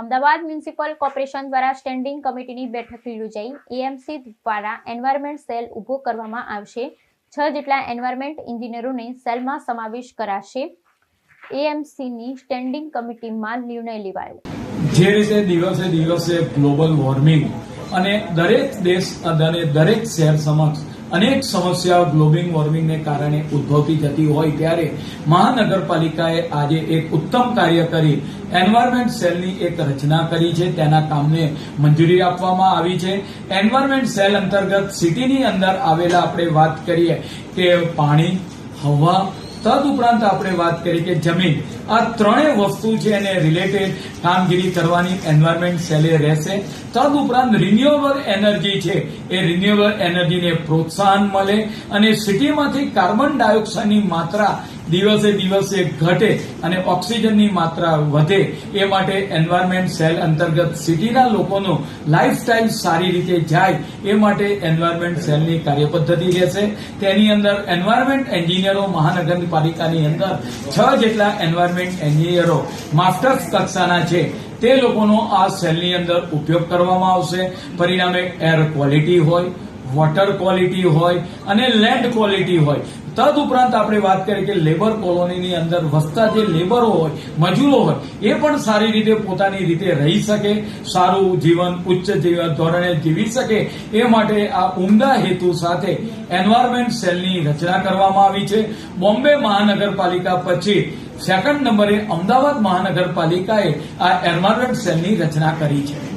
Ahmedabad municipal corporation દ્વારા standing કમિટીની બેઠક યોજાઈ એએમસી દ્વારા એન્વાયરમેન્ટ સેલ ઊભો કરવામાં આવશે. છ જેટલા એન્વાયરમેન્ટ એન્જિનિયરોને સેલમાં સમાવેશ કરાશે. એએમસીની સ્ટેન્ડિંગ કમિટીમાં નિર્ણય લેવાયો. જે રીતે દિવસે દિવસે ગ્લોબલ વોર્મિંગ અને દરેક દેશ અને દરેક શહેર સમક્ષ અનેક સમસ્યાઓ ગ્લોબલ વોર્મિંગને કારણે ઉદ્ભવતી જતી હોય ત્યારે મહાનગરપાલિકાએ આજે એક ઉત્તમ કાર્ય કરી. એન્વાયરમેન્ટ સેલની એક રચના કરી છે. તેના કામને મંજૂરી આપવામાં આવી છે. એન્વાયરમેન્ટ સેલ અંતર્ગત સિટીની અંદર આવેલા આપણે વાત કરીએ કે પાણી, હવા, તદ ઉપરાંત આપણે વાત કરી કે જમીન. આ ત્રણેય વસ્તુ છે એને રિલેટેડ કામગીરી કરવાની એન્વાયરમેન્ટ સેલે રહેશે. તદ ઉપરાંત રિન્યુએબલ એનર્જી છે. એ રિન્યુએબલ એનર્જીને પ્રોત્સાહન મળે અને સિટીમાંથી કાર્બન ડાયોક્સાઇડની માત્રા દિવસે દિવસે ઘટે અને ઓક્સિજનની માત્રા વધે એ માટે એન્વાયરમેન્ટ સેલ અંતર્ગત સિટીના લોકોનો લાઇફસ્ટાઇલ સારી રીતે જાય એ માટે એન્વાયરમેન્ટ સેલની કાર્યપદ્ધતિ રહેશે. તેની અંદર એન્વાયરમેન્ટ એન્જિનિયરો મહાનગરપાલિકાની અંદર છ જેટલા એન્વાયરમેન્ટ એન્જિનિયરો માસ્ટર્સ કક્ષાના છે. તે લોકોનો આ સેલની અંદર ઉપયોગ કરવામાં આવશે. પરિણામે એર ક્વોલિટી હોય વોટર ક્વોલિટી હોય અને લેન્ડ ક્વોલિટી હોય. તદ ઉપરાંત આપણે વાત કરીએ કે લેબર કોલોનીની અંદર વસતા જે લેબરો હોય, મજૂરો હોય, એ પણ સારી રીતે પોતાની રીતે રહી શકે, સારું જીવન, ઉચ્ચ જીવન ધોરણે જીવી શકે. એ માટે આ ઉમદા હેતુ સાથે એન્વાયરમેન્ટ સેલની રચના કરવામાં આવી છે. બોમ્બે મહાનગરપાલિકા પછી સેકન્ડ નંબરે અમદાવાદ મહાનગરપાલિકાએ આ એન્વાયરમેન્ટ સેલની રચના કરી છે.